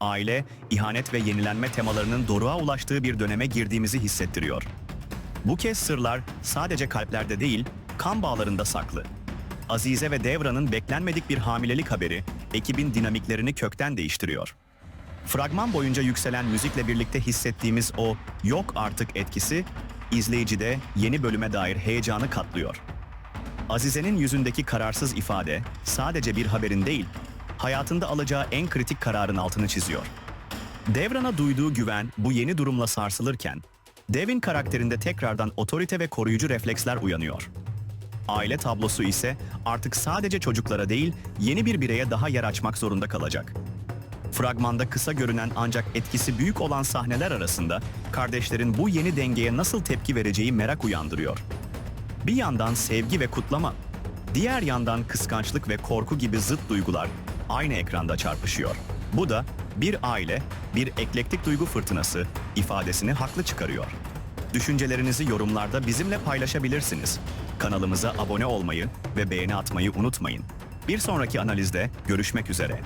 aile, ihanet ve yenilenme temalarının doruğa ulaştığı bir döneme girdiğimizi hissettiriyor. Bu kez sırlar sadece kalplerde değil, kan bağlarında saklı. Azize ve Devra'nın beklenmedik bir hamilelik haberi ekibin dinamiklerini kökten değiştiriyor. Fragman boyunca yükselen müzikle birlikte hissettiğimiz o yok artık etkisi izleyicide yeni bölüme dair heyecanı katlıyor. Azize'nin yüzündeki kararsız ifade sadece bir haberin değil, hayatında alacağı en kritik kararın altını çiziyor. Devran'a duyduğu güven bu yeni durumla sarsılırken, Devin karakterinde tekrardan otorite ve koruyucu refleksler uyanıyor. Aile tablosu ise artık sadece çocuklara değil, yeni bir bireye daha yer açmak zorunda kalacak. Fragmanda kısa görünen ancak etkisi büyük olan sahneler arasında kardeşlerin bu yeni dengeye nasıl tepki vereceği merak uyandırıyor. Bir yandan sevgi ve kutlama, diğer yandan kıskançlık ve korku gibi zıt duygular aynı ekranda çarpışıyor. Bu da bir aile, bir eklektik duygu fırtınası ifadesini haklı çıkarıyor. Düşüncelerinizi yorumlarda bizimle paylaşabilirsiniz. Kanalımıza abone olmayı ve beğeni atmayı unutmayın. Bir sonraki analizde görüşmek üzere.